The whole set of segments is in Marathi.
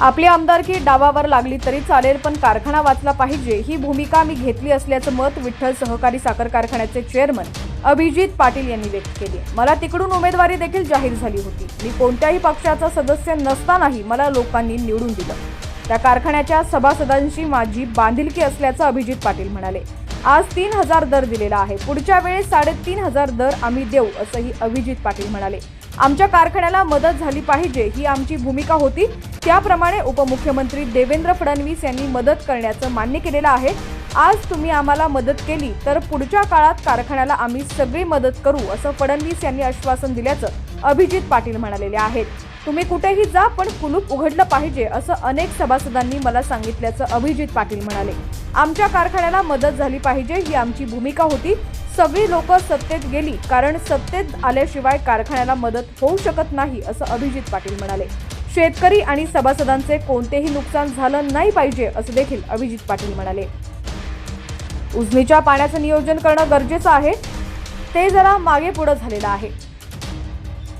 आपली आमदारकी डावावर लागली तरी चालेल पण कारखाना वाचला पाहिजे. ही भूमिका मी घेतली असल्याचं मत विठ्ठल सहकारी साखर कारखान्याचे चेअरमन अभिजित पाटील यांनी व्यक्त केले. मला तिकडून उमेदवारी देखील जाहीर झाली होती. मी कोणत्याही पक्षाचा सदस्य नसतानाही मला लोकांनी निवडून दिलं. त्या कारखान्याच्या सभासदांशी माझी बांधिलकी असल्याचं अभिजित पाटील म्हणाले. आज तीन हजार दर दिलेला आहे. पुढच्या वेळेस साडेतीन हजार दर आम्ही देऊ असंही अभिजित पाटील म्हणाले. आमच्या कारखान्याला मदत झाली पाहिजे ही आमची भूमिका होती. त्याप्रमाणे उपमुख्यमंत्री देवेंद्र फडणवीस यांनी मदत करण्याचं मान्य केलेलं आहे. आज तुम्ही आम्हाला मदत केली तर पुढच्या काळात कारखान्याला आम्ही सगळी मदत करू असं फडणवीस यांनी आश्वासन दिल्याचं अभिजित पाटील म्हणालेले आहेत. तुम्ही कुठेही जा पण कुलूप उघडलं पाहिजे असं अनेक सभासदांनी मला सांगितल्याचं अभिजित पाटील म्हणाले. आमच्या कारखान्याला मदत झाली पाहिजे ही आमची भूमिका होती. सगळी लोक सत्तेत गेली कारण सत्तेत आल्याशिवाय कारखान्याला मदत होऊ शकत नाही असं अभिजित पाटील म्हणाले. शेतकरी आणि सभासदांचे कोणतेही नुकसान झालं नाही पाहिजे असं देखील अभिजित पाटील म्हणाले. उजनीच्या पाण्याचं नियोजन करणं गरजेचं आहे. ते जरा मागे पुढं झालेलं आहे.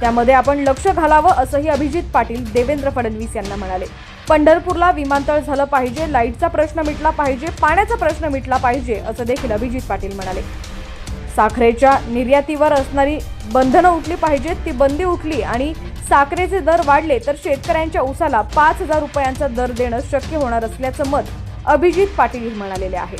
त्यामध्ये आपण लक्ष घालावं असंही अभिजित पाटील देवेंद्र फडणवीस यांना म्हणाले. पंढरपूरला विमानतळ झालं पाहिजे लाईटचा प्रश्न मिटला पाहिजे पाण्याचा प्रश्न मिटला पाहिजे असं देखील अभिजित पाटील म्हणाले. साखरेच्या निर्यातीवर असणारी बंधनं उठली पाहिजेत ती बंदी उठली आणि साखरेचे दर वाढले तर शेतकऱ्यांच्या उसाला पाच हजार रुपयांचा दर देणं शक्य होणार असल्याचं मत अभिजित पाटील म्हणालेले आहे.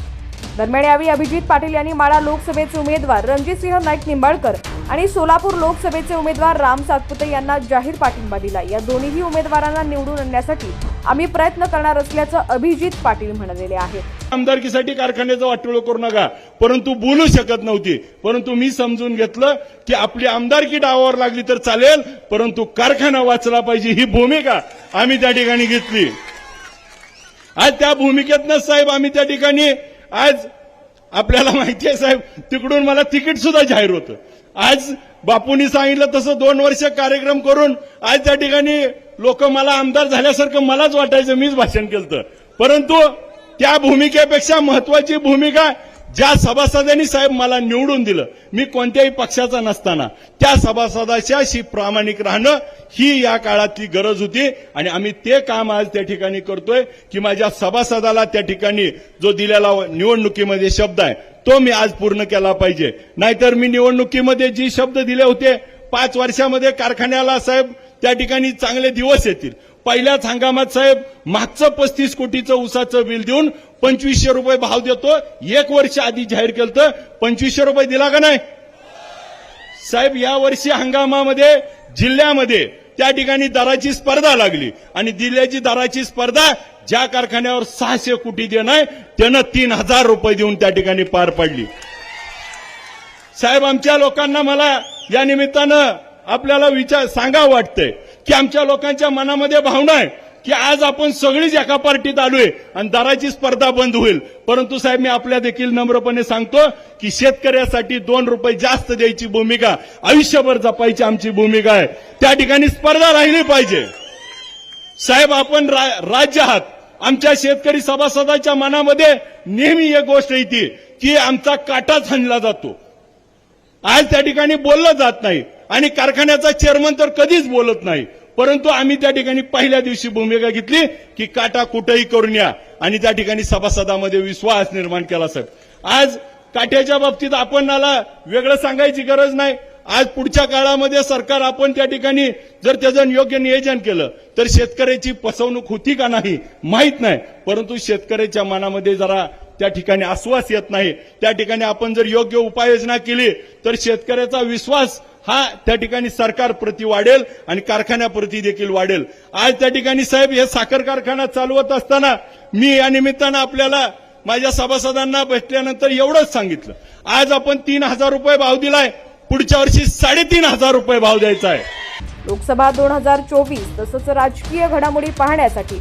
दरम्यान यावेळी अभिजित पाटील यांनी माळा लोकसभेचे उमेदवार रणजितसिंह नाईक निंबाळकर आणि सोलापूर लोकसभेचे उमेदवार राम सातपुते यांना जाहीर पाठिंबा दिला. या दोन्हीही उमेदवारांना निवडून आणण्यासाठी आम्ही प्रयत्न करणार असल्याचं अभिजित पाटील म्हणालेले आहेत आमदारकीसाठी कारखान्याचा वाटोळ करू नका. परंतु बोलू शकत नव्हती. परंतु मी समजून घेतलं की आपली आमदारकी डावावर लागली तर चालेल परंतु कारखाना वाचला पाहिजे ही भूमिका आम्ही त्या ठिकाणी घेतली. आज त्या भूमिकेतनं साहेब आम्ही त्या ठिकाणी आज आपल्याला माहिती आहे साहेब तिकडून मला तिकीट सुद्धा जाहीर होतं. आज बापूंनी सांगितलं तसं दोन वर्ष कार्यक्रम करून आज त्या ठिकाणी लोक मला आमदार झाल्यासारखं मलाच वाटायचं मीच भाषण केलं परंतु त्या भूमिकेपेक्षा महत्वाची भूमिका ज्या सभासदांनी साहेब मला निवडून दिलं मी कोणत्याही पक्षाचा नसताना त्या सभासदाच्याशी प्रामाणिक राहणं ही या काळातली गरज होती. आणि आम्ही ते काम आज त्या ठिकाणी करतोय की माझ्या सभासदाला त्या ठिकाणी जो दिलेला निवडणुकीमध्ये शब्द आहे तो मी आज पूर्ण केला पाहिजे. नाहीतर मी निवडणुकीमध्ये जी शब्द दिले होते पाच वर्षामध्ये कारखान्याला साहेब त्या ठिकाणी चांगले दिवस येतील. पहिल्याच हंगामात साहेब मागचं पस्तीस कोटीचं उसाचं बिल देऊन पंचवीसशे रुपये भाव देतो. एक वर्ष आधी जाहीर केलं तर पंचवीसशे रुपये दिला का नाही? साहेब या वर्षी हंगामामध्ये जिल्ह्यामध्ये त्या ठिकाणी दराची स्पर्धा लागली. आणि दिल्याची दराची स्पर्धा ज्या कारखान्यावर सहाशे कोटी देणं त्यानं तीन हजार रुपये देऊन त्या ठिकाणी पार पाडली. साहेब आमच्या लोकांना मला या निमित्तानं आपल्याला विचार सांगा वाटतंय की आमच्या लोकांच्या मनामध्ये भावना आहे की आज आपण सगळीच एका पार्टीत आलोय आणि दराची स्पर्धा बंद होईल. परंतु साहेब मी आपल्या देखील नम्रपणे सांगतो की शेतकऱ्यासाठी दोन रुपये जास्त द्यायची भूमिका आयुष्यभर जपायची आमची भूमिका आहे. त्या ठिकाणी स्पर्धा राहिली पाहिजे. साहेब आपण रा- राज्य आहात. आमच्या शेतकरी सभासदाच्या मनामध्ये नेहमी एक गोष्ट येते की आमचा काटाच हणला जातो. आज त्या ठिकाणी बोललं जात नाही. आणि कारखान्याचा चेअरमन तर कधीच बोलत नाही. परंतु आम्ही त्या ठिकाणी पहिल्या दिवशी भूमिका घेतली की काटा कुठंही करून या. आणि त्या ठिकाणी सभासदामध्ये विश्वास निर्माण केला सर. आज काट्याच्या बाबतीत आपणाला वेगळं सांगायची गरज नाही. आज पुढच्या काळामध्ये सरकार आपण त्या ठिकाणी जर त्याचं योग्य नियोजन केलं तर शेतकऱ्याची फसवणूक होती का नाही माहीत नाही. परंतु शेतकऱ्याच्या मनामध्ये जरा त्या ठिकाणी आश्वास येत नाही. त्या ठिकाणी आपण जर योग्य उपाययोजना केली तर शेतकऱ्याचा विश्वास हा त्या ठिकाणी सरकार प्रति वाढेल आणि कारखान्याप्रती देखील वाढेल. आज त्या ठिकाणी साहेब हे साखर कारखाना चालवत असताना मी या निमित्तानं आपल्याला माझ्या सभासदांना भेटल्यानंतर एवढंच सांगितलं. आज आपण तीन हजार रुपये भाव दिलाय पुढच्या वर्षी साडेतीन हजार रुपये भाव द्यायचा आहे. लोकसभा दोन हजार चोवीस तसंच राजकीय घडामोडी पाहण्यासाठी